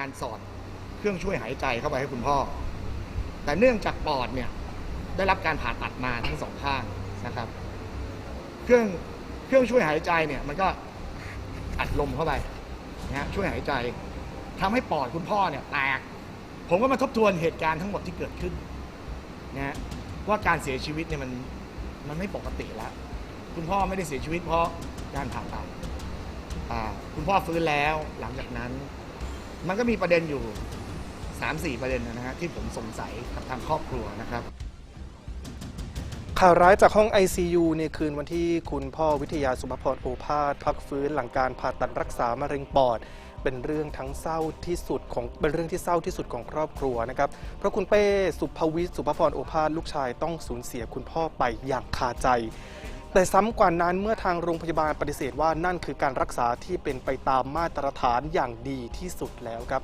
การสอดเครื่องช่วยหายใจเข้าไปให้คุณพ่อ แต่เนื่องจากปอดเนี่ยได้รับการผ่าตัดมาทั้งสองข้างนะครับ เครื่องเครื่องช่วยหายใจเนี่ยมันก็อัดลมเข้าไปนะช่วยหายใจทำให้ปอดคุณพ่อเนี่ยแตก ผมก็มาทบทวนเหตุการณ์ทั้งหมดที่เกิดขึ้นนะว่าการเสียชีวิตเนี่ยมันมันไม่ปกติแล้ว คุณพ่อไม่ได้เสียชีวิตเพราะการผ่าตัดคุณพ่อฟื้นแล้วหลังจากนั้น มันก็มีประเด็นอยู่สามสี่ประเด็นนะฮะที่ผมสงสัยกับทางครอบครัวนะครับ ข่าวร้ายจากห้อง ICU ในคืนวันที่คุณพ่อวิทยาสุภพรโอภาสพักฟื้นหลังการผ่าตัดรักษามะเร็งปอด เป็นเรื่องทั้งเศร้าที่สุดของเป็นเรื่องที่เศร้าที่สุดของครอบครัวนะครับเพราะคุณเป้สุภวิทย์สุภพรโอภาสลูกชายต้องสูญเสียคุณพ่อไปอย่างคาใจ แต่ซ้ำกว่านั้นเมื่อทางโรงพยาบาลปฏิเสธว่านั่นคือการรักษาที่เป็นไปตามมาตรฐานอย่างดีที่สุดแล้วครับ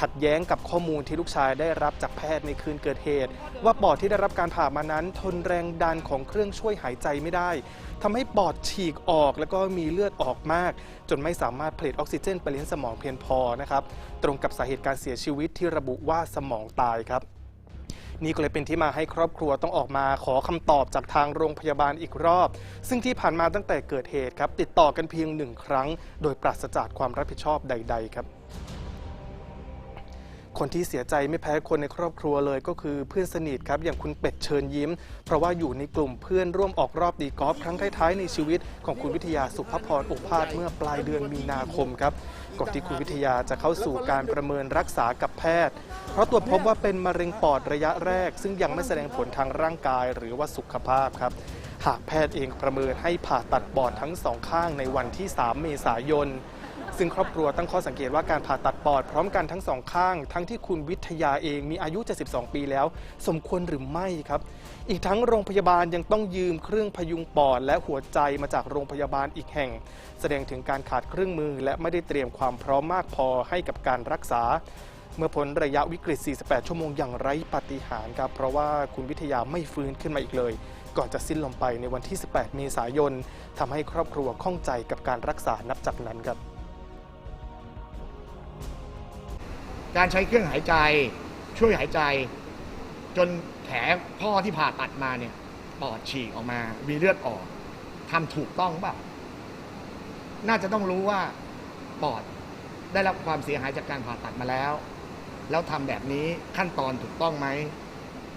ขัดแย้งกับข้อมูลที่ลูกชายได้รับจากแพทย์ในคืนเกิดเหตุ ว่าปอดที่ได้รับการผ่ามานั้น ทนแรงดันของเครื่องช่วยหายใจไม่ได้ทำให้ปอดฉีกออกแล้วก็มีเลือดออกมาก จนไม่สามารถผลิตออกซิเจนไปเลี้ยงสมองเพียงพอนะครับตรงกับสาเหตุการเสียชีวิตที่ระบุว่าสมองตายครับ นี่ก็เลยเป็นที่มาให้ครอบครัวต้องออกมาขอคำตอบจากทางโรงพยาบาลอีกรอบ ซึ่งที่ผ่านมาตั้งแต่เกิดเหตุครับ ติดต่อกันเพียงหนึ่งครั้ง โดยปราศจากความรับผิดชอบใด ๆ ครับ คนที่เสียใจไม่แพ้คนในครอบครัวเลยก็คือเพื่อนสนิทครับอย่างคุณเป็ดเชิญยิ้ม เพราะว่าอยู่ในกลุ่มเพื่อนร่วมออกรอบตีกอล์ฟครั้งท้ายๆในชีวิตของคุณวิทยาสุภพรโอภาสเมื่อปลายเดือนมีนาคมครับก่อนที่คุณวิทยาจะเข้าสู่การประเมินรักษากับแพทย์ เพราะตรวจพบว่าเป็นมะเร็งปอดระยะแรก ซึ่งยังไม่แสดงผลทางร่างกายหรือว่าสุขภาพครับหากแพทย์เองประเมินให้ผ่าตัดปอดทั้งสองข้างในวันที่ 3 เมษายน ซึ่งครอบครัวตั้งข้อสังเกตว่าการผ่าตัดปอดพร้อมกันทั้งสองข้าง ทั้งที่คุณวิทยาเองมีอายุ 72 ปีแล้ว สมควรหรือไม่ครับ อีกทั้งโรงพยาบาลยังต้องยืมเครื่องพยุงปอดและหัวใจมาจากโรงพยาบาลอีกแห่ง แสดงถึงการขาดเครื่องมือ และไม่ได้เตรียมความพร้อมมากพอให้กับการรักษา เมื่อพ้นระยะวิกฤต 48 ชั่วโมงอย่างไร้ปาฏิหาริย์ครับเพราะว่าคุณวิทยาไม่ฟื้นขึ้นมาอีกเลยก่อนจะสิ้นลมไปในวันที่ 18 เมษายนทำให้ครอบครัวข้องใจกับการรักษานับจากนั้นครับ การใช้เครื่องหายใจ ช่วยหายใจ จนแผลพ่อที่ผ่าตัดมาเนี่ยปอดฉีกออกมา มีเลือดออกทำถูกต้องเปล่าน่าจะต้องรู้ว่าปอดได้รับความเสียหายจากการผ่าตัดมาแล้ว แล้วทำแบบนี้ขั้นตอนถูกต้องไหม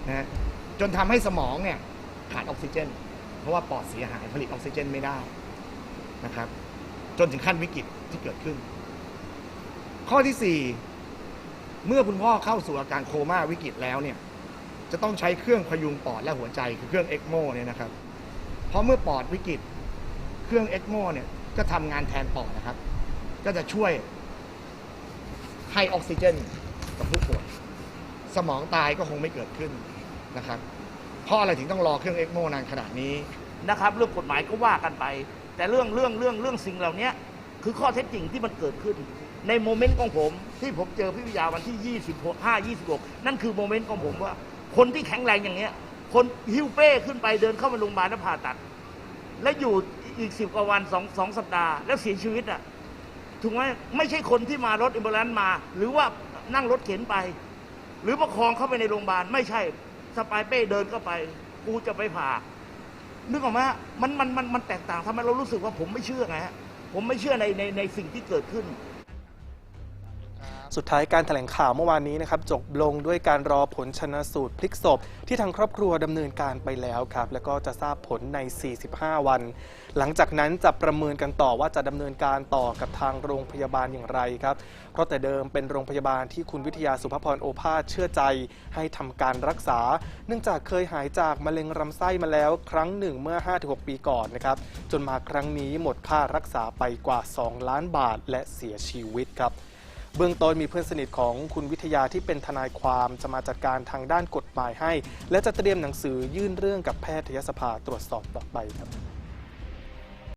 นะฮะจนทำให้สมองเนี่ยขาดออกซิเจน เพราะว่าปอดเสียหายผลิตออกซิเจนไม่ได้นะครับ จนถึงขั้นวิกฤตที่เกิดขึ้น ข้อที่สี่ เมื่อคุณพ่อเข้าสู่อาการโคม่าวิกฤตแล้วเนี่ยจะต้องใช้เครื่องพยุงปอดและหัวใจคือเครื่องเอ็กโมเนี่ยนะครับ เพราะเมื่อปอดวิกฤตเครื่องเอ็กโมเนี่ยก็ทำงานแทนปอดนะครับ ก็จะช่วยให้ออกซิเจนกับผู้ป่วยสมองตายก็คงไม่เกิดขึ้นนะครับเพราะอะไรถึงต้องรอเครื่องเอ็กโมนานขนาดนี้นะครับ เรื่องกฎหมายก็ว่ากันไป แต่เรื่องเรื่องเรื่องเรื่องสิ่งเหล่านี้ คือข้อเท็จจริงที่มันเกิดขึ้น ในโมเมนต์ของผมที่ผมเจอพี่วิทยาวันที่ 25 26 นั่นคือโมเมนต์ของผมว่า คนที่แข็งแรงอย่างเนี้ย คนฮิวเป้ขึ้นไปเดินเข้ามาโรงพยาบาลแล้วผ่าตัด และอยู่อีกสิบกว่าวันสองสองสัปดาห์แล้วเสียชีวิตอะถูกไหมไม่ใช่คนที่มารถอิมบัลนมา หรือว่านั่งรถเข็นไป หรือประคองเข้าไปในโรงพยาบาลไม่ใช่สปายเป้เดินเข้าไป กูจะไปผ่านึกออกไหมะมันมันมันมันแตกต่างทำไมเรารู้สึกว่าผมไม่เชื่อไงฮะ ผมไม่เชื่อในในในสิ่งที่เกิดขึ้น สุดท้ายการแถลงข่าวเมื่อวานนี้นะครับจบลงด้วยการรอผลชนสูตรพลิกศพ ที่ทางครอบครัวดำเนินการไปแล้วครับ แล้วก็จะทราบผลใน 45 วัน หลังจากนั้นจะประเมินกันต่อว่าจะดำเนินการต่อกับทางโรงพยาบาลอย่างไรครับ เพราะแต่เดิมเป็นโรงพยาบาลที่คุณวิทยาสุภพรโอภาสเชื่อใจ ให้ทำการรักษา เนื่องจากเคยหายจากมะเร็งลำไส้มาแล้วครั้งหนึ่งเมื่อ 5-6 ปีก่อนนะครับจนมาครั้งนี้หมดค่ารักษาไปกว่า 2 ล้านบาทและเสียชีวิตครับ เบื้องต้นมีเพื่อนสนิทของคุณวิทยาที่เป็นทนายความจะมาจัดการทางด้านกฎหมายให้ และจะเตรียมหนังสือยื่นเรื่องกับแพทยสภาตรวจสอบต่อไปครับ